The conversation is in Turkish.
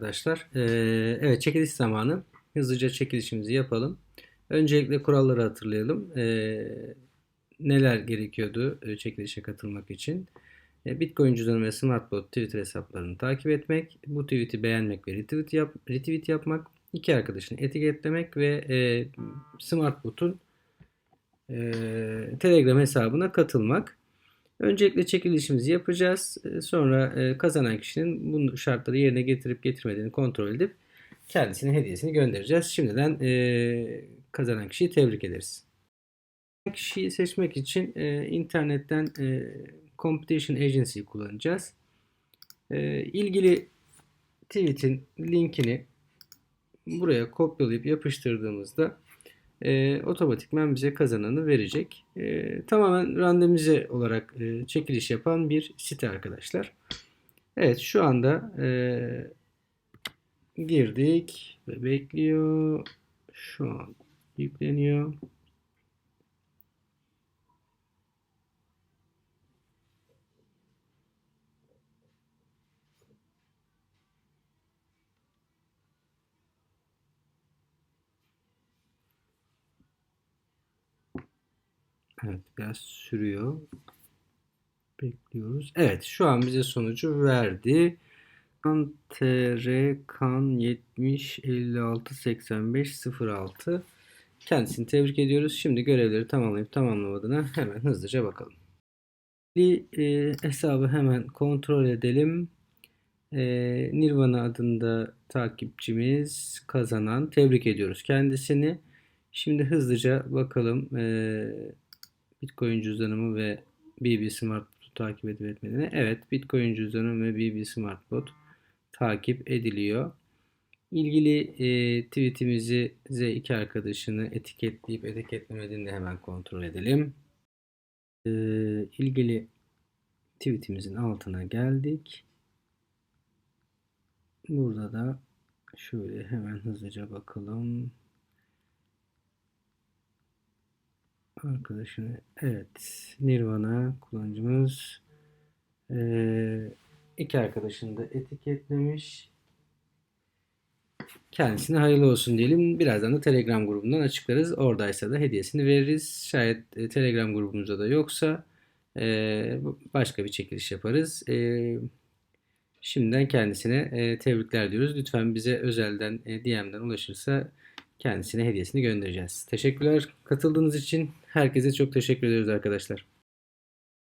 Arkadaşlar, eee, evet çekiliş zamanı. Hızlıca çekilişimizi yapalım. Öncelikle kuralları hatırlayalım. Eee, neler gerekiyordu e, çekilişe katılmak için? E, Bitcoin cüzdanı ve Smartbot Twitter hesaplarını takip etmek, bu tweet'i beğenmek ve retweet, yap, retweet yapmak, iki arkadaşını etiketlemek ve e, Smartbot'un e, Telegram hesabına katılmak. Öncelikle çekilişimizi yapacağız. E, Sonra e, kazanan kişinin bu şartları yerine getirip getirmediğini kontrol edip kendisine hediyesini göndereceğiz. Şimdiden e, kazanan kişiyi tebrik ederiz. Kişiyi seçmek için e, internetten Competition Agency'yi kullanacağız. İlgili tweet'in linkini buraya kopyalayıp yapıştırdığımızda e, otomatikman bize kazananı verecek. E, tamamen randomize olarak e, çekiliş yapan bir site arkadaşlar. Evet şu anda e, girdik ve bekliyor. Şu an yükleniyor. Evet biraz sürüyor. Bekliyoruz. Evet şu an bize sonucu verdi. TR Kan 70 56 85 06 Kendisini tebrik ediyoruz. Şimdi görevleri tamamlayıp tamamlamadığına hemen hızlıca bakalım. Bir e, hesabı hemen kontrol edelim. E, Nirvana adında takipçimiz kazanan. Tebrik ediyoruz kendisini. Şimdi hızlıca bakalım e, Bitcoin cüzdanımı ve BB Smartbot'u takip edip etmediğine. Evet Bitcoin cüzdanım ve BB Smartbot takip ediliyor. İlgili e, tweetimizi Z2 arkadaşını etiketleyip etiketlemediğini de hemen kontrol edelim. E, ilgili tweetimizin altına geldik. Burada da şöyle hemen hızlıca bakalım. Arkadaşını evet Nirvana kullanıcımız e, iki arkadaşını da etiketlemiş. Kendisine hayırlı olsun diyelim. Birazdan da Telegram grubundan açıklarız. Oradaysa da hediyesini veririz. Şayet e, Telegram grubumuzda da yoksa e, başka bir çekiliş yaparız. E, şimdiden kendisine e, tebrikler diyoruz. Lütfen bize özelden e, DM'den ulaşırsa kendisine hediyesini göndereceğiz. Teşekkürler katıldığınız için. Herkese çok teşekkür ediyoruz arkadaşlar.